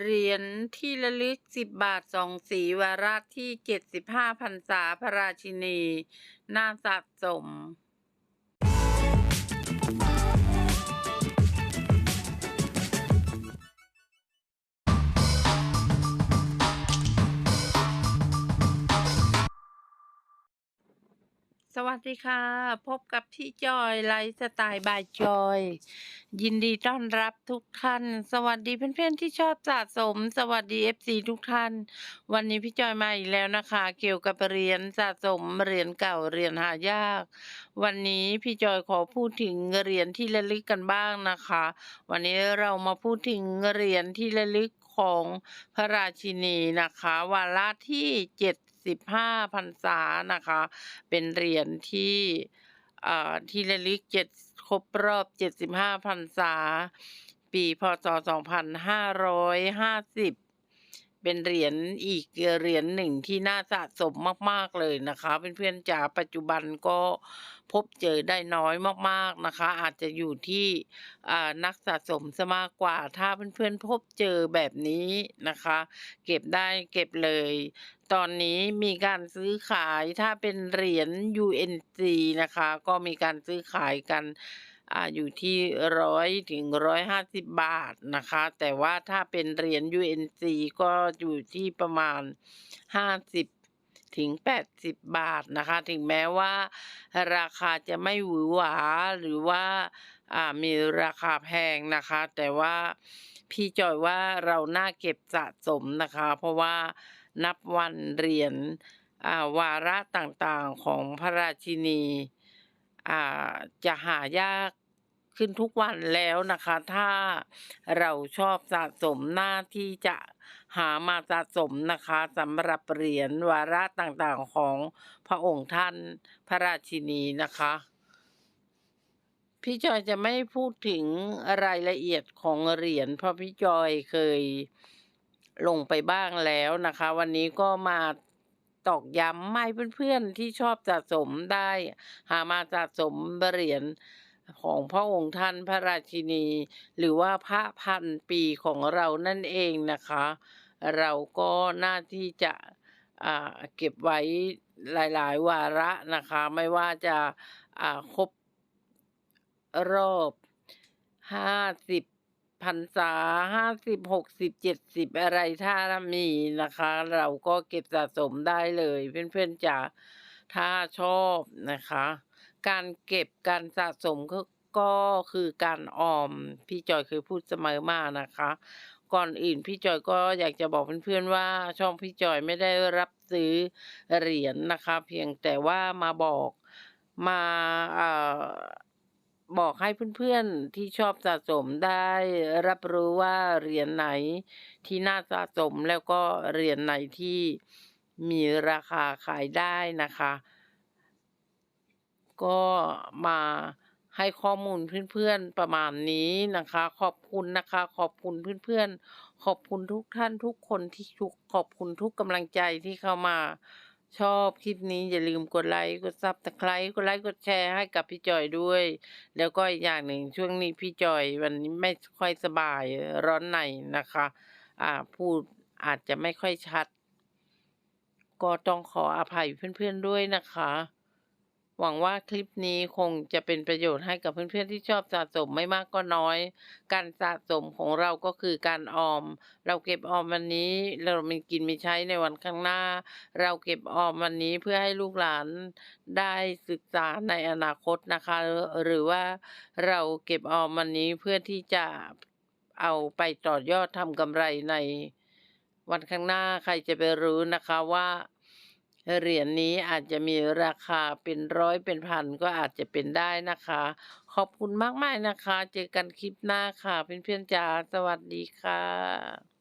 เหรียญที่ระลึก 10 บาทสองสีวาระที่ 75พรรษาพระราชินีน่าสะสม สวัสดีค่ะ พบกับพี่จอยไลฟ์สไตล์บายจอย ยินดีต้อนรับทุกท่าน สวัสดีเพื่อนๆที่ชอบสะสม สวัสดี FC ทุกท่าน วันนี้พี่จอยมาอีกแล้วนะคะ เกี่ยวกับเหรียญสะสมเหรียญเก่าเหรียญหายาก วันนี้พี่จอยขอพูดถึงเหรียญที่ระลึกกันบ้างนะคะ วันนี้เรามาพูดถึงเหรียญที่ระลึกของพระราชินีนะคะวาระที่เจ็ด สิบห้าพรรษานะคะ เป็นเหรียญที่อ่าที่ระลึกเจ็ดครบรอบเจ็ดสิบห้าพรรษา ปีพศสองพันห้าร้อยห้าสิบ เป็นเหรียญอีกเหรียญหนึ่งที่น่าสะสมมาก ๆ เลยนะคะเพื่อนๆจ๋าปัจจุบันก็พบเจอได้น้อยมากๆนะคะ อาจจะอยู่ที่นักสะสมซะมากกว่า ถ้าเพื่อนๆพบเจอแบบนี้นะคะ เก็บได้เก็บเลย ตอนนี้มีการซื้อขายถ้าเป็นเหรียญ UNC นะคะ ก็มีการซื้อขายกัน ออยู่ที่ร้อยถึงร้อยห้าสิบบาทนะคะ แต่ว่าถ้าเป็นเหรียญ UNC ก็อยู่ที่ประมาณห้าสิบถึงแปดสิบบาทนะคะ ถึงแม้ว่าราคาจะไม่หวือหวาหรือว่าามีราคาแพงนะคะ แต่ว่าพี่จอยว่าเราน่าเก็บสะสมนะคะ เพราะว่านับวันเหรียญอ่าวาระต่างๆของพระราชินีจะหายาก ขึ้นทุกวันแล้วนะคะ ถ้าเราชอบสะสมหน้าที่จะหามาสะสมนะคะสำหรับเหรียญวาระต่างๆของพระองค์ท่านพระราชินีนะคะ พี่จอยจะไม่พูดถึงรายละเอียดของเหรียญเพราะพี่จอยเคยลงไปบ้างแล้วนะคะ วันนี้ก็มาตอกย้ำให้เพื่อนๆที่ชอบสะสมได้ หามาสะสมเหรียญ ของพระองค์ท่านพระราชินี หรือว่าพระพันปีของเรานั่นเองนะคะ เราก็น่าที่จะอ่าเก็บไว้หลาย ๆ วาระนะคะ ไม่ว่าจะอ่าครบรอบห้าสิบพรรษาห้าสิบหกสิบเจ็ดสิบอะไรถ้ามีนะคะ เราก็เก็บสะสมได้เลย เพื่อนๆจ๋าถ้าชอบนะคะ การเก็บการสะสมก็ก็คือการออม พี่จอยเคยพูดเสมอมานะคะ ก่อนอื่นพี่จอยก็อยากจะบอกเพื่อนๆว่าช่องพี่จอยไม่ได้รับซื้อเหรียญนะคะ เพียงแต่ว่ามาบอกมาอบอกให้เพื่อนๆที่ชอบสะสมได้รับรู้ว่าเหรียญไหนที่น่าสะสมแล้วก็เหรียญไหนที่มีราคาขายได้นะคะ ก็มาให้ข้อมูลเพื่อนๆประมาณนี้นะคะ ขอบคุณนะคะ ขอบคุณเพื่อนๆ ขอบคุณทุกท่านทุกคนที่ทุกขอบคุณทุกกำลังใจที่เข้ามา ชอบคลิปนี้อย่าลืมกดไลค์กดซับสไครต์กดไลค์กดแชร์ให้กับพี่จอยด้วย แล้วก็อีกอย่างหนึ่งช่วงนี้พี่จอยวันนี้ไม่ค่อยสบายร้อนในนะคะ อ่าพูดอาจจะไม่ค่อยชัด ก็ต้องขออภัยเพื่อนๆด้วยนะคะ หวังว่าคลิปนี้คงจะเป็นประโยชน์ให้กับเพื่อนๆที่ชอบสะสมไม่มากก็น้อย การสะสมของเราก็คือการออม เราเก็บออมวันนี้ เรามีกินมีใช้ในวันข้างหน้า เราเก็บออมวันนี้เพื่อให้ลูกหลานได้ศึกษาในอนาคตนะคะ หรือว่าเราเก็บออมวันนี้เพื่อที่จะเอาไปต่อยอดทำกำไรในวันข้างหน้าใครจะไปรู้นะคะว่า เหรียญนี้อาจจะมีราคาเป็นร้อยเป็นพันก็อาจจะเป็นได้นะคะ ขอบคุณมากๆนะคะ เจอกันคลิปหน้าค่ะเพื่อนๆจ๋าสวัสดีค่ะ